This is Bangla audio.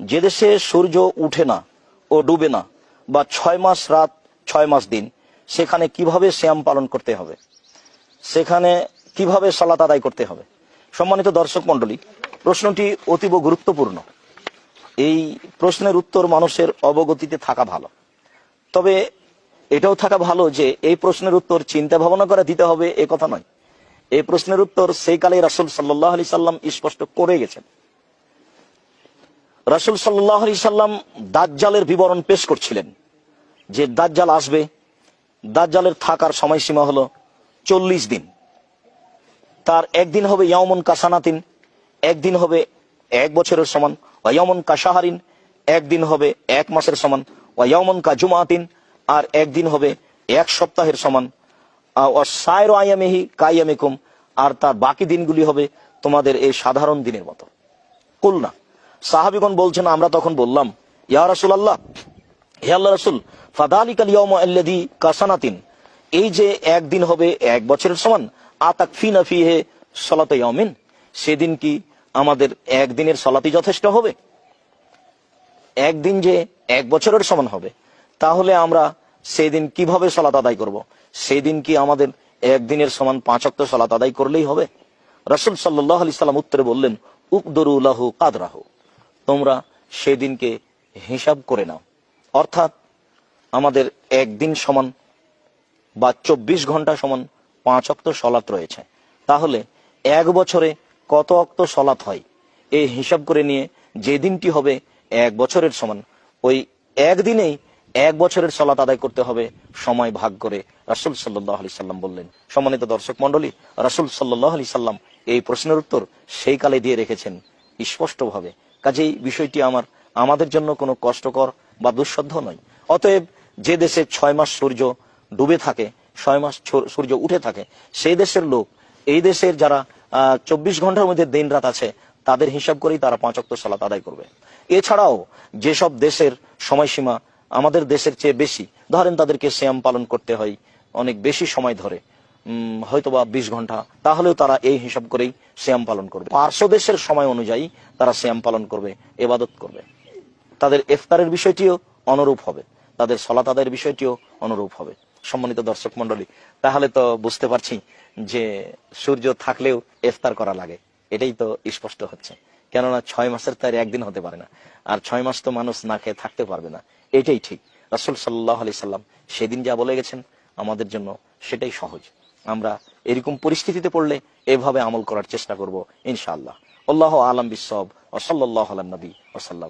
যে দেশে সূর্য উঠে না ও ডুবে না বা ছয় মাস রাত, ছয় মাস দিন, সেখানে কীভাবে শ্যাম পালন করতে হবে? সেখানে কীভাবে সালাত আদায় করতে হবে? সম্মানিত দর্শক মন্ডলী প্রশ্নটি অতীব গুরুত্বপূর্ণ। এই প্রশ্নের উত্তর মানুষের অবগতিতে থাকা ভালো। তবে এটাও থাকা ভালো যে এই প্রশ্নের উত্তর চিন্তা ভাবনা করে দিতে হবে এ কথা নয়। এই প্রশ্নের উত্তর সেই কালে রাসুল সাল্লাহ আলি সাল্লাম স্পষ্ট করে গেছেন। রাসুল সাল্লাহ সাল্লাম দাজ্জালের বিবরণ পেশ করছিলেন যে দাজ্জাল আসবে। দাজ্জালের থাকার সময়সীমা হলো চল্লিশ দিন। তার একদিন হবে ইয়ামন কাসানাতিন, একদিন হবে এক বছরের সমান ওয়ামন কাসাহারিন একদিন হবে এক মাসের সমান ওয়ামন কা জুমাতিন আর একদিন হবে এক সপ্তাহের সমান। সায়র আয়ামেহি কাইয়ামেকুম আর তার বাকি দিনগুলি হবে তোমাদের এই সাধারণ দিনের মতো। কুল না সাহাবিগণ বলছেন, আমরা তখন বললাম, ইয়া রাসুল আল্লাহ হে আল্লাহ রাসুল ফাদালিকাল ইয়ম কাসানাতিন, এই যে একদিন হবে এক বছরের সমান আতাক ফি না ফি সলাতে ইয়মিন সেদিন কি আমাদের একদিনের সলাতি যথেষ্ট হবে? একদিন যে এক বছরের সমান হবে, তাহলে আমরা সেই দিন কীভাবে সলাত আদায় করব। সেই দিন কি আমাদের একদিনের সমান পাঁচক্ত সলাত আদায় করলেই হবে? রসুল সাল্লাহ আলি সাল্লাম উত্তরে বললেন উকদরুল্লাহ কাদরাহ। তোমরা সেদিনকে হিসাব করে নাও। অর্থাৎ আমাদের একদিন সমান বা চব্বিশ ঘণ্টা সমান পাঁচ অক্ত সলাৎ রয়েছে। তাহলে এক বছরে কত অক্ত সলাৎ হয়? এই হিসাব করে নিয়ে যে দিনটি হবে এক বছরের সমান, ওই একদিনেই এক বছরের সলাৎ আদায় করতে হবে সময় ভাগ করে রাসুল সাল্লাহ আলি সাল্লাম বললেন। সম্মানিত দর্শক মন্ডলী রাসুল সাল্লাহ আলি সাল্লাম এই প্রশ্নের উত্তর সেই কালে দিয়ে রেখেছেন স্পষ্টভাবে। কাজেই বিষয়টি আমার, আমাদের জন্য কোনো কষ্টকর বা দুঃসাধ্য নয়। অতএব যে দেশে ছয় মাস সূর্য ডুবে থাকে, ছয় মাস সূর্য উঠে থাকে, সেই দেশের লোক, এই দেশের যারা চব্বিশ ঘণ্টার মধ্যে দিন রাত আছে, তাদের হিসাব করেই তারা পাঁচ অক্ট সালাত আদায় করবে। এছাড়াও যেসব দেশের সময়সীমা আমাদের দেশের চেয়ে বেশি, ধরেন তাদেরকে শ্যাম পালন করতে হয় অনেক বেশি সময় ধরে হয়তোবা বিশ ঘণ্টা। তাহলেও তারা এই হিসাব করেই শ্যাম পালন করবে। পার্শ্ব দেশের সময় অনুযায়ী তারা শ্যাম পালন করবে, এবাদত করবে। তাদের ইফতারের বিষয়টিও অনুরূপ হবে। তাদের সলাত আদায়ের বিষয়টিও অনুরূপ হবে। সম্মানিত দর্শক মন্ডলী তাহলে তো বুঝতে পারছি যে সূর্য থাকলেও ইফতার করা লাগে। এটাই তো স্পষ্ট হচ্ছে। কেননা ছয় মাসের তার একদিন হতে পারে না। আর ছয় মাস তো মানুষ না খেয়ে থাকতে পারবে না। এটাই ঠিক। রাসুল সাল্লাহ আলি সাল্লাম সেদিন যা বলে গেছেন, আমাদের জন্য সেটাই সহজ। আমরা এরকম পরিস্থিতিতে পড়লে এভাবে আমল করার চেষ্টা করব, ইনশাআল্লাহ। আল্লাহ আলম বিসব ও সাল্লাহ আলম নবী ওসাল্লাম